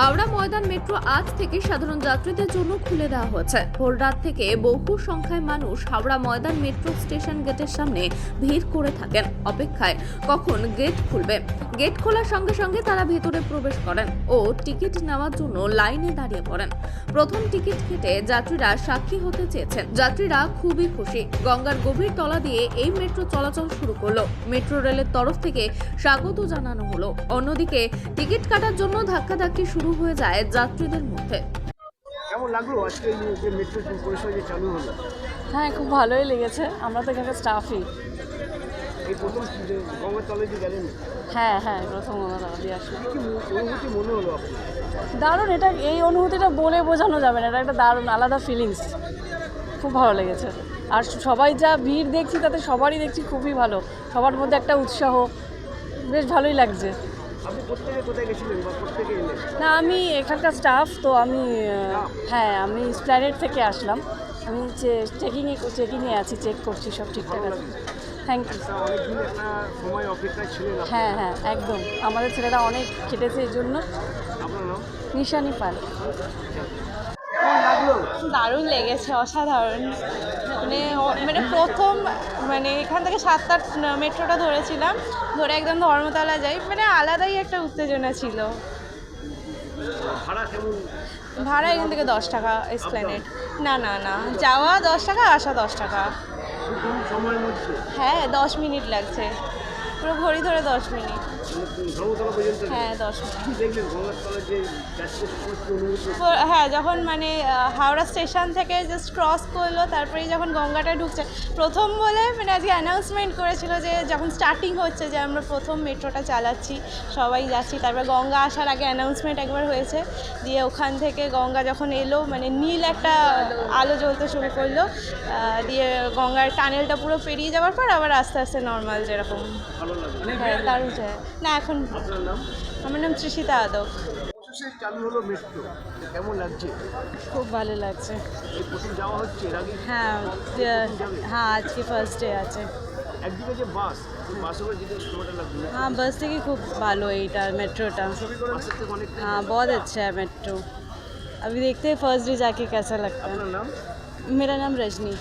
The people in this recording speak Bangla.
হাওড়া ময়দান মেট্রো আজ থেকে সাধারণ যাত্রীদের জন্য খুলে দেওয়া হয়েছে। ভোর রাত থেকে বহু সংখ্যায় মানুষ হাওড়া ময়দান মেট্রো স্টেশন গেটের সামনে ভিড় করে থাকেন। অপেক্ষায় কখন গেট খুলবে? গেট খোলার সঙ্গে সঙ্গে তারা ভেতরে প্রবেশ করেন ও টিকিট নেওয়ার জন্য লাইনে দাঁড়িয়ে পড়েন। প্রথম টিকিট কেটে যাত্রীরা সাক্ষী হতে চেয়েছেন। যাত্রীরা খুবই খুশি। গঙ্গার গভীর তলা দিয়ে এই মেট্রো চলাচল শুরু করল। মেট্রো রেলের তরফ থেকে স্বাগত জানানো হলো। অন্যদিকে টিকিট কাটার জন্য ধাক্কাধাক্কি শুরু হয়ে যায় যাত্রীদের মধ্যে। কেমন লাগল আজকে যে মেট্রো পরিষেবা যে চালু হলো? হ্যাঁ খুব ভালোই লেগেছে। আমরা তো এখানকার স্টাফই এই প্রথম যে যে গেলেন? হ্যাঁ হ্যাঁ প্রথম আমরা দিয়ে আসলাম। অনুভূতি মনে হলো দারুণ এটা এই অনুভূতিটা বলে বোঝানো যাবে না এটা একটা দারুণ আলাদা ফিলিংস খুব ভালো লেগেছে। আর সবাই যা ভিড় দেখছি তাতে সবারই দেখছি খুবই ভালো। সবার মধ্যে একটা উৎসাহ। বেশ ভালোই লাগছে। না আমি এখানকার স্টাফ তো আমি হ্যাঁ আমি স্প্ল্যানেট থেকে আসলাম। আমি চেকিংয়ে চেকিংয়ে আছি চেক করছি সব ঠিকঠাক আছে। Thank you. হ্যাঁ হ্যাঁ একদম। আমাদের ছেলেরা অনেক খেটেছে এই জন্য। নিশানি পাল। দারুণ লেগেছে অসাধারণ। মানে মানে প্রথম মানে এখান থেকে সাতটা মেট্রোটা ধরেছিলাম ধরে একদম ধর্মতলা যাই মানে আলাদাই একটা উত্তেজনা ছিল। ভাড়া এখান থেকে দশ টাকা এসপ্ল্যানেড না না না যাওয়া দশ টাকা আসা দশ টাকা। হ্যাঁ দশ মিনিট লাগছে। পুরো ঘড়ি ধরে দশ মিনিট। মানে হ্যাঁ দশ মিনিট। হ্যাঁ যখন মানে হাওড়া স্টেশন থেকে জাস্ট ক্রস করল তারপরেই যখন গঙ্গাটা ঢুকছে প্রথম বলে মানে আজকে অ্যানাউন্সমেন্ট করেছিল যে যখন স্টার্টিং হচ্ছে যে আমরা প্রথম মেট্রোটা চালাচ্ছি সবাই যাচ্ছি তারপর গঙ্গা আসার আগে অ্যানাউন্সমেন্ট একবার হয়েছে দিয়ে ওখান থেকে গঙ্গা যখন এলো মানে নীল একটা আলো জ্বলতে শুরু করল দিয়ে গঙ্গার টানেলটা পুরো পেরিয়ে যাওয়ার পর আবার আস্তে আস্তে নর্মাল যেরকম। দারুণ যায় না এখন আপনার নাম আমার নাম তৃষিতা আদক অবশেষে চালু হলো মেট্রো কেমন লাগছে খুব ভালো লাগছে এই প্রথম যাওয়া হচ্ছে এর আগে হ্যাঁ হ্যাঁ আজকে ফার্স্ট ডে আছে একদিকে যে বাস ওই বাসে করে যেতে সময়টা লাগবে हाँ बस से ही खूब भालो এইটা মেট্রোটা বাসের থেকে অনেক हाँ बहुत अच्छा है मेट्रो अभी देखते हैं फर्स्ट डे जाके कैसा लगता আপনার নাম है मेरा नाम रजनी